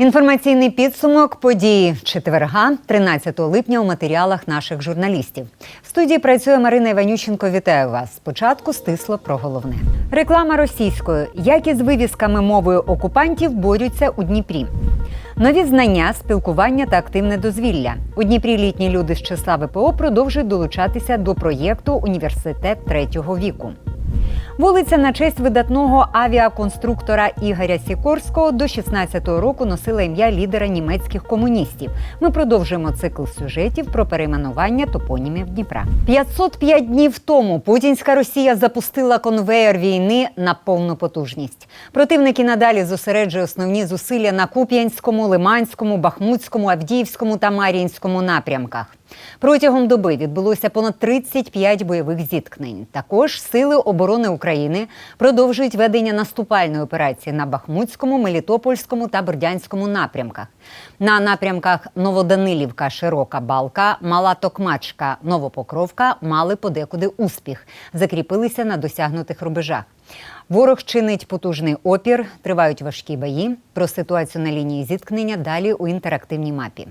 Інформаційний підсумок події четверга, 13 липня у матеріалах наших журналістів. В студії працює Марина Іванющенко. Вітаю вас. Спочатку стисло про головне. Реклама російською. Як із вивісками мовою окупантів борються у Дніпрі. Нові знання, спілкування та активне дозвілля. У Дніпрі літні люди з числа ВПО продовжують долучатися до проєкту Університет третього віку. Вулиця на честь видатного авіаконструктора Ігоря Сікорського до 16-го року носила ім'я лідера німецьких комуністів. Ми продовжуємо цикл сюжетів про перейменування топонімів Дніпра. 505 днів тому путінська Росія запустила конвеєр війни на повну потужність. Противники надалі зосереджують основні зусилля на Куп'янському, Лиманському, Бахмутському, Авдіївському та Мар'їнському напрямках. Протягом доби відбулося понад 35 бойових зіткнень. Також сили оборони України продовжують ведення наступальної операції на Бахмутському, Мелітопольському та Бердянському напрямках. На напрямках Новоданилівка, Широка Балка, Мала Токмачка, Новопокровка мали подекуди успіх, закріпилися на досягнутих рубежах. Ворог чинить потужний опір, тривають важкі бої. Про ситуацію на лінії зіткнення далі у інтерактивній мапі.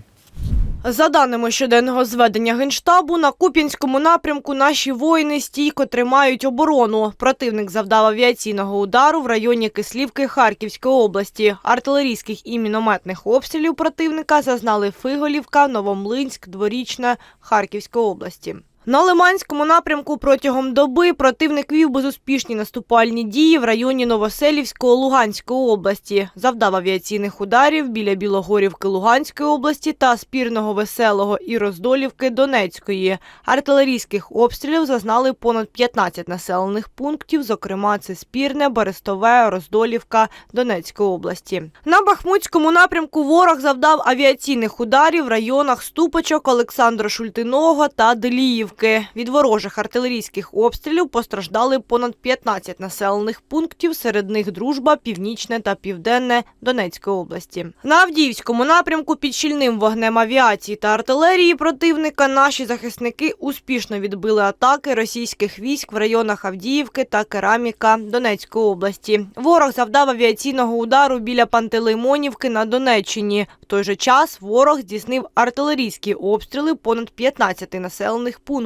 За даними щоденного зведення Генштабу, на Куп'янському напрямку наші воїни стійко тримають оборону. Противник завдав авіаційного удару в районі Кислівки Харківської області. Артилерійських і мінометних обстрілів противника зазнали Фиголівка, Новомлинськ, Дворічна Харківської області. На Лиманському напрямку протягом доби противник вів безуспішні наступальні дії в районі Новоселівського Луганської області. Завдав авіаційних ударів біля Білогорівки Луганської області та Спірного Веселого і Роздолівки Донецької. Артилерійських обстрілів зазнали понад 15 населених пунктів, зокрема це Спірне, Берестове, Роздолівка Донецької області. На Бахмутському напрямку ворог завдав авіаційних ударів в районах Ступочок, Олександра Шультиного та Деліївки. Від ворожих артилерійських обстрілів постраждали понад 15 населених пунктів, серед них Дружба, Північне та Південне Донецької області. На Авдіївському напрямку під щільним вогнем авіації та артилерії противника наші захисники успішно відбили атаки російських військ в районах Авдіївки та Кераміка Донецької області. Ворог завдав авіаційного удару біля Пантелеймонівки на Донеччині. В той же час ворог здійснив артилерійські обстріли понад 15 населених пунктів.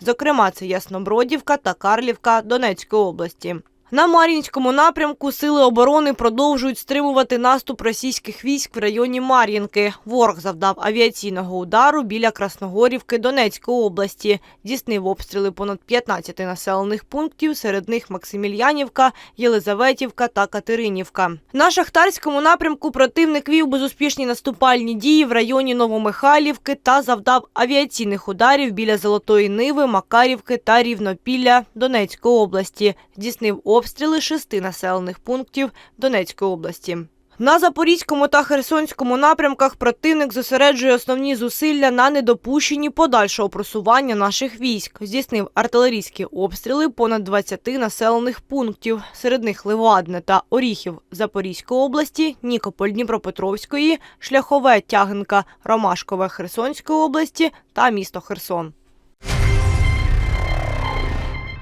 Зокрема, це Яснобродівка та Карлівка Донецької області. На Мар'їнському напрямку сили оборони продовжують стримувати наступ російських військ в районі Мар'їнки. Ворог завдав авіаційного удару біля Красногорівки Донецької області. Дійснив обстріли понад 15 населених пунктів, серед них Максимільянівка, Єлизаветівка та Катеринівка. На Шахтарському напрямку противник вів безуспішні наступальні дії в районі Новомихайлівки та завдав авіаційних ударів біля Золотої Ниви, Макарівки та Рівнопілля Донецької області. Здійснив обстріли шести населених пунктів Донецької області. На Запорізькому та Херсонському напрямках противник зосереджує основні зусилля на недопущенні подальшого просування наших військ. Здійснив артилерійські обстріли понад 20 населених пунктів. Серед них Левадне та Оріхів Запорізької області, Нікополь Дніпропетровської, Шляхове Тягинка, Ромашкове Херсонської області та місто Херсон.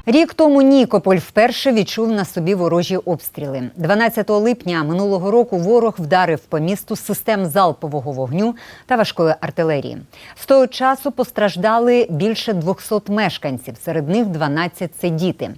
Рік тому Нікополь вперше відчув на собі ворожі обстріли. 12 липня минулого року ворог вдарив по місту з систем залпового вогню та важкої артилерії. З того часу постраждали більше 200 мешканців, серед них 12 – це діти.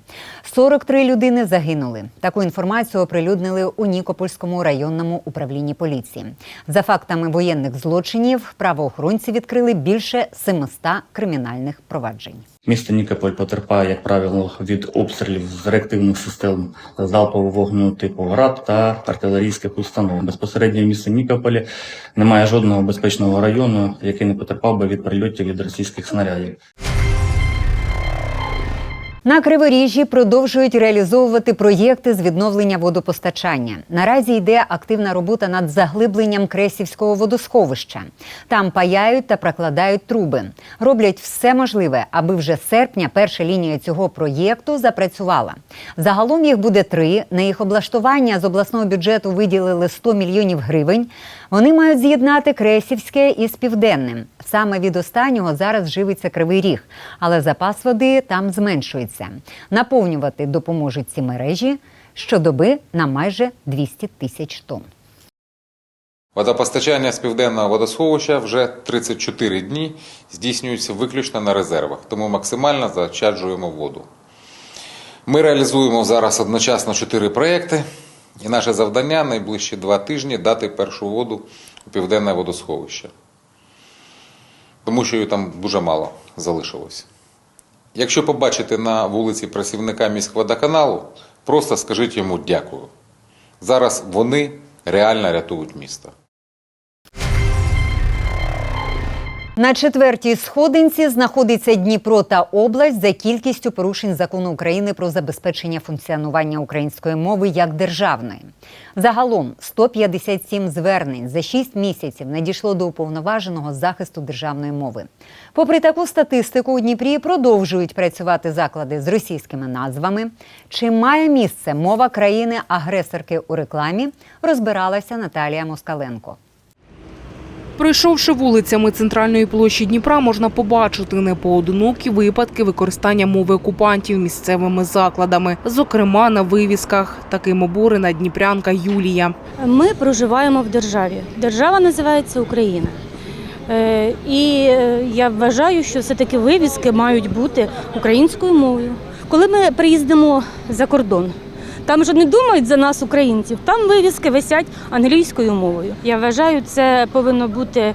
43 людини загинули. Таку інформацію оприлюднили у Нікопольському районному управлінні поліції. За фактами воєнних злочинів правоохоронці відкрили більше 700 кримінальних проваджень. Місто Нікополь потерпає, як правило, від обстрілів з реактивних систем залпового вогню типу ГРАД та артилерійських установ. Безпосередньо в місті Нікополі немає жодного безпечного району, який не потерпав би від прильотів від російських снарядів. На Криворіжжі продовжують реалізовувати проєкти з відновлення водопостачання. Наразі йде активна робота над заглибленням Кресівського водосховища. Там паяють та прокладають труби. Роблять все можливе, аби вже серпня перша лінія цього проєкту запрацювала. Загалом їх буде три. На їх облаштування з обласного бюджету виділили 100 мільйонів гривень. Вони мають з'єднати Кресівське із Південним. Саме від останнього зараз живиться кривий ріг, але запас води там зменшується. Наповнювати допоможуть ці мережі щодоби на майже 200 тисяч тонн. Водопостачання з південного водосховища вже 34 дні здійснюється виключно на резервах, тому максимально заощаджуємо воду. Ми реалізуємо зараз одночасно 4 проєкти, і наше завдання найближчі два тижні дати першу воду у південне водосховище, тому що її там дуже мало залишилось. Якщо побачите на вулиці працівника міськводоканалу, просто скажіть йому дякую. Зараз вони реально рятують місто. На четвертій сходинці знаходиться Дніпро та область за кількістю порушень закону України про забезпечення функціонування української мови як державної. Загалом 157 звернень за 6 місяців надійшло до уповноваженого захисту державної мови. Попри таку статистику, у Дніпрі продовжують працювати заклади з російськими назвами. Чи має місце мова країни-агресорки у рекламі? Розбиралася Наталія Москаленко. Пройшовши вулицями центральної площі Дніпра, можна побачити непоодинокі випадки використання мови окупантів місцевими закладами, зокрема на вивісках. Таким обурена дніпрянка Юлія. Ми проживаємо в державі. Держава називається Україна. Е, І е, я вважаю, що все-таки вивіски мають бути українською мовою. Коли ми приїздимо за кордон, там же не думають за нас, українців, там вивіски висять англійською мовою. Я вважаю, це повинно бути е,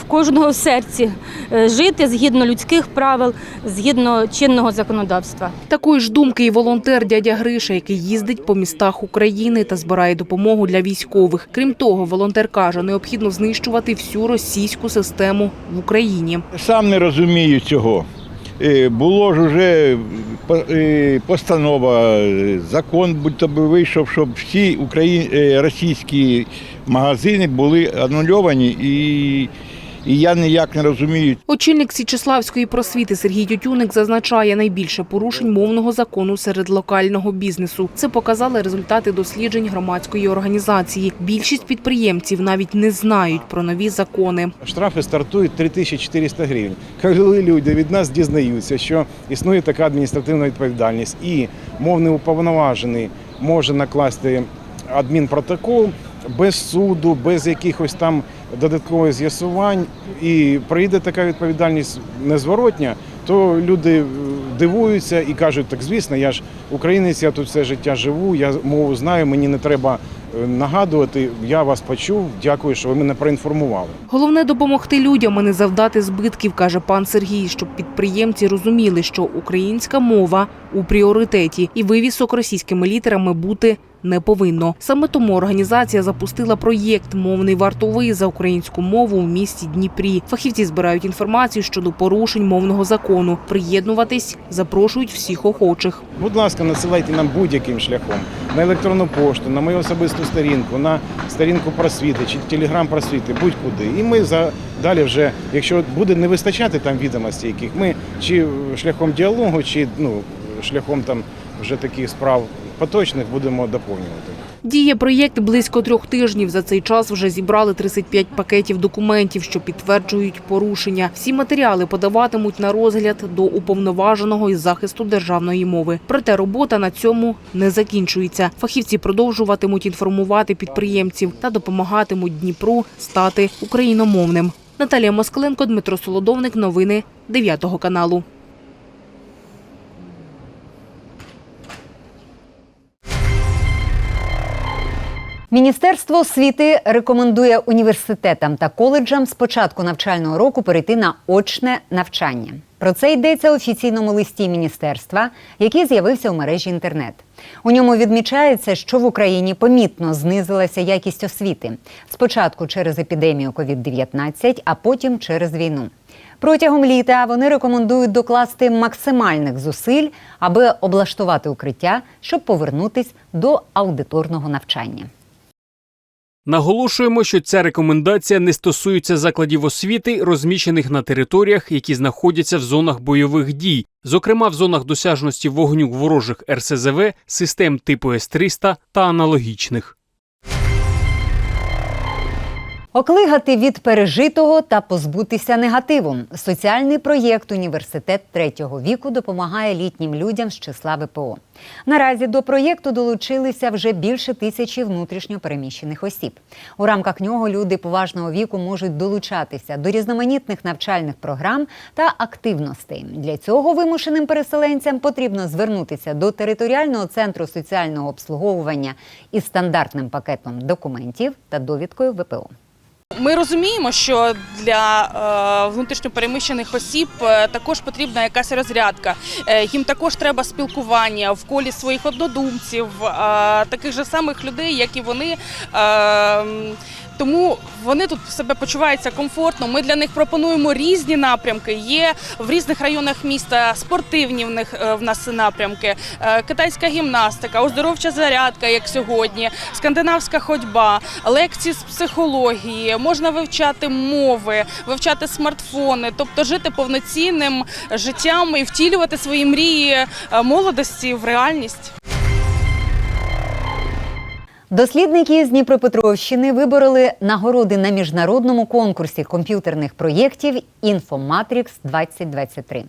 в кожного серці е, жити згідно людських правил, згідно чинного законодавства. Такої ж думки і волонтер дядя Гриша, який їздить по містах України та збирає допомогу для військових. Крім того, волонтер каже, необхідно знищувати всю російську систему в Україні. Сам не розумію цього. Було ж постанова, е, закон будь-то би вийшов, щоб всі україн... е, російські магазини були анульовані, і, і я ніяк не розумію, Очільник Січеславської просвіти Сергій Тютюник зазначає найбільше порушень мовного закону серед локального бізнесу. Це показали результати досліджень громадської організації. Більшість підприємців навіть не знають про нові закони. Штрафи стартують 3400 гривень. Коли люди від нас дізнаються, що існує така адміністративна відповідальність, і мовний уповноважений може накласти адмінпротокол без суду, без якихось там додаткових з'ясувань, і прийде така відповідальність незворотня, то люди е, дивуються і кажуть, так звісно, я ж українець, я тут все життя живу, я мову знаю, мені не треба е, нагадувати. Я вас почув. Дякую, що ви мене проінформували. Головне допомогти людям, а не завдати збитків, каже пан Сергій, щоб підприємці розуміли, що українська мова у пріоритеті і вивісок російськими літерами бути не повинно. Саме тому організація запустила проєкт Мовний вартовий за українську мову у місті Дніпрі. Фахівці збирають інформацію щодо порушень мовного закону. Приєднуватись запрошують всіх охочих. Будь ласка, надсилайте нам будь-яким шляхом на електронну пошту, на мою особисту сторінку, на сторінку просвіти чи телеграм просвіти, будь-куди. І ми за далі вже, якщо буде не вистачати там відомостей, яких ми чи шляхом діалогу, чи ну шляхом там вже таких справ поточних будемо доповнювати. Діє проєкт близько трьох тижнів. За цей час вже зібрали 35 пакетів документів, що підтверджують порушення. Всі матеріали подаватимуть на розгляд до уповноваженого із захисту державної мови. Проте робота на цьому не закінчується. Фахівці продовжуватимуть інформувати підприємців та допомагатимуть Дніпру стати україномовним. Наталія Москаленко, Дмитро Солодовник. Новини 9 каналу. Міністерство освіти рекомендує університетам та коледжам з початку навчального року перейти на очне навчання. Про це йдеться у офіційному листі міністерства, який з'явився у мережі інтернет. У ньому відмічається, що в Україні помітно знизилася якість освіти. Спочатку через епідемію COVID-19, а потім через війну. Протягом літа вони рекомендують докласти максимальних зусиль, аби облаштувати укриття, щоб повернутись до аудиторного навчання. Наголошуємо, що ця рекомендація не стосується закладів освіти, розміщених на територіях, які знаходяться в зонах бойових дій, зокрема в зонах досяжності вогню ворожих РСЗВ, систем типу С-300 та аналогічних. Оклигати від пережитого та позбутися негативу. Соціальний проєкт Університет третього віку допомагає літнім людям з числа ВПО. Наразі до проєкту долучилися вже більше тисячі внутрішньо переміщених осіб. У рамках нього люди поважного віку можуть долучатися до різноманітних навчальних програм та активностей. Для цього вимушеним переселенцям потрібно звернутися до територіального центру соціального обслуговування із стандартним пакетом документів та довідкою ВПО. Ми розуміємо, що для е, внутрішньопереміщених осіб е, також потрібна якась розрядка. Е, їм також треба спілкування в колі своїх однодумців, таких же самих людей, як і вони. Тому вони тут себе почуваються комфортно. Ми для них пропонуємо різні напрямки. Є в різних районах міста спортивні в них е, в нас напрямки, е, китайська гімнастика, оздоровча зарядка, як сьогодні, скандинавська ходьба, лекції з психології, можна вивчати мови, вивчати смартфони, тобто жити повноцінним життям і втілювати свої мрії е, молодості в реальність. Дослідники з Дніпропетровщини вибороли нагороди на міжнародному конкурсі комп'ютерних проєктів Інфоматрікс 2023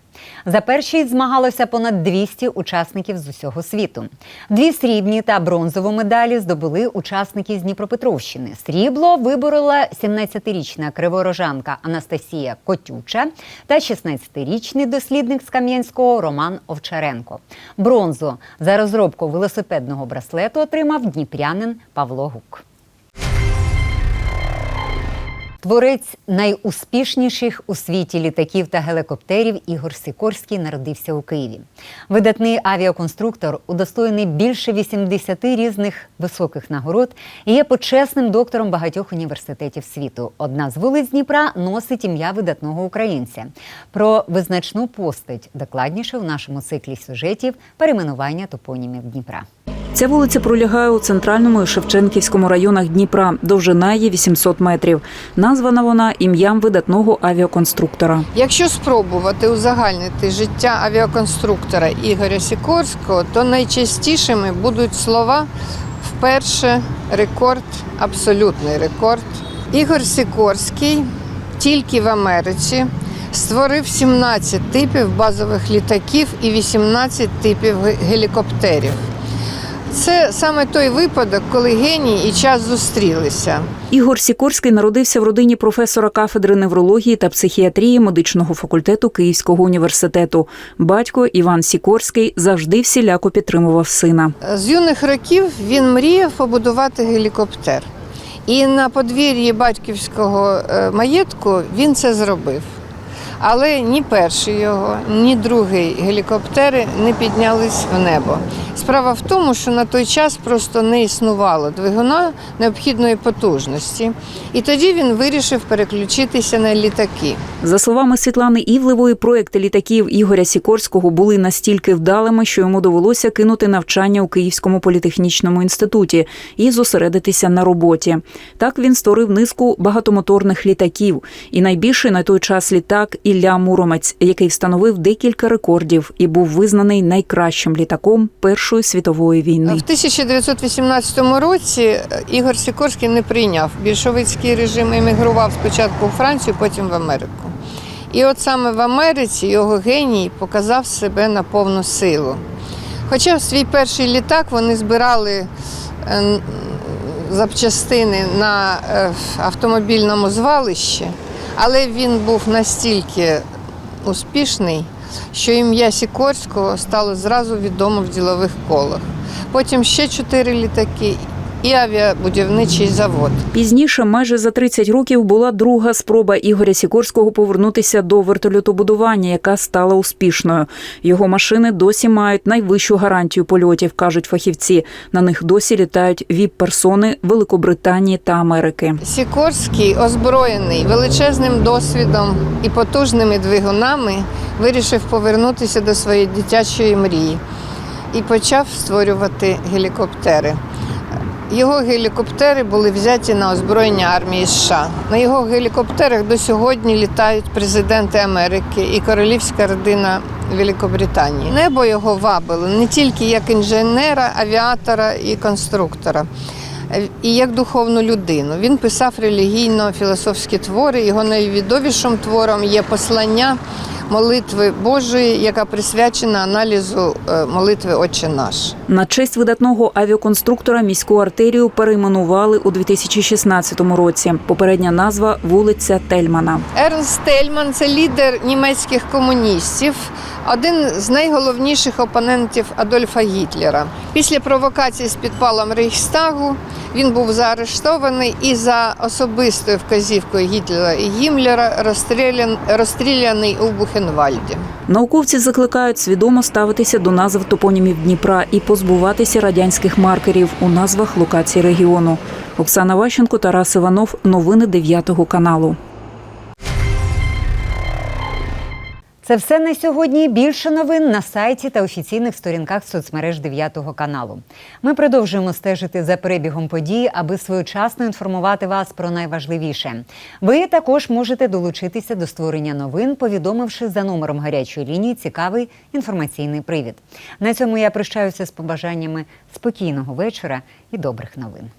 За першість змагалося понад 200 учасників з усього світу. Дві срібні та бронзову медалі здобули учасники з Дніпропетровщини. Срібло виборола 17-річна криворожанка Анастасія Котюча та 16-річний дослідник з Кам'янського Роман Овчаренко. Бронзу за розробку велосипедного браслету отримав дніпрянин Павло Гук. Творець найуспішніших у світі літаків та гелікоптерів Ігор Сікорський народився у Києві. Видатний авіаконструктор, удостоєний більше 80 різних високих нагород, і є почесним доктором багатьох університетів світу. Одна з вулиць Дніпра носить ім'я видатного українця. Про визначну постать докладніше в нашому циклі сюжетів перейменування топонімів Дніпра. Ця вулиця пролягає у центральному і Шевченківському районах Дніпра. Довжина її 800 метрів. Названа вона ім'ям видатного авіаконструктора. Якщо спробувати узагальнити життя авіаконструктора Ігоря Сікорського, то найчастішими будуть слова вперше рекорд, абсолютний рекорд. Ігор Сікорський тільки в Америці створив 17 типів базових літаків і 18 типів гелікоптерів. Це саме той випадок, коли геній і час зустрілися. Ігор Сікорський народився в родині професора кафедри неврології та психіатрії медичного факультету Київського університету. Батько Іван Сікорський завжди всіляко підтримував сина. З юних років він мріяв побудувати гелікоптер. І на подвір'ї батьківського е, маєтку він це зробив. Але ні перший його, ні другий гелікоптери не піднялись в небо. Справа в тому, що на той час просто не існувало двигуна необхідної потужності. І тоді він вирішив переключитися на літаки. За словами Світлани Івлевої, проекти літаків Ігоря Сікорського були настільки вдалими, що йому довелося кинути навчання у Київському політехнічному інституті і зосередитися на роботі. Так він створив низку багатомоторних літаків. І найбільший на той час літак Ілля Муромець, який встановив декілька рекордів і був визнаний найкращим літаком Першої світової війни. В 1918 році е, Ігор Сікорський не прийняв більшовицький режим, емігрував спочатку у Францію, потім в Америку. І от саме в Америці його геній показав себе на повну силу. Хоча свій перший літак вони збирали е, запчастини на е, автомобільному звалищі, але він був настільки успішний, що ім'я Сікорського стало зразу відомо в ділових колах. Потім ще чотири літаки і авіабудівничий завод. Пізніше, майже за 30 років, була друга спроба Ігоря Сікорського повернутися до вертольотобудування, яка стала успішною. Його машини досі мають найвищу гарантію польотів, кажуть фахівці. На них досі літають віп-персони Великобританії та Америки. Сікорський, озброєний величезним досвідом і потужними двигунами, вирішив повернутися до своєї дитячої мрії і почав створювати гелікоптери. Його гелікоптери були взяті на озброєння армії США. На його гелікоптерах до сьогодні літають президенти Америки і королівська родина Великобританії. Небо його вабило не тільки як інженера, авіатора і конструктора. і як духовну людину. Він писав релігійно-філософські твори. Його найвідомішим твором є послання молитви Божої, яка присвячена аналізу е, молитви Отче наш. На честь видатного авіаконструктора міську артерію перейменували у 2016 році. Попередня назва вулиця Тельмана. Ернст Тельман це лідер німецьких комуністів, один з найголовніших опонентів Адольфа Гітлера. Після провокації з підпалом Рейхстагу він був заарештований і за особистою вказівкою Гітлера і розстрілян, розстріляний у Бухенвальді. Науковці закликають свідомо ставитися до назв топонімів Дніпра і позбуватися радянських маркерів у назвах локацій регіону. Оксана Ващенко, Тарас Іванов. Новини 9 каналу. Це все на сьогодні. Більше новин на сайті та офіційних сторінках соцмереж 9 каналу. Ми продовжуємо стежити за перебігом подій, аби своєчасно інформувати вас про найважливіше. Ви також можете долучитися до створення новин, повідомивши за номером гарячої лінії цікавий інформаційний привід. На цьому я прощаюся з побажаннями спокійного вечора і добрих новин.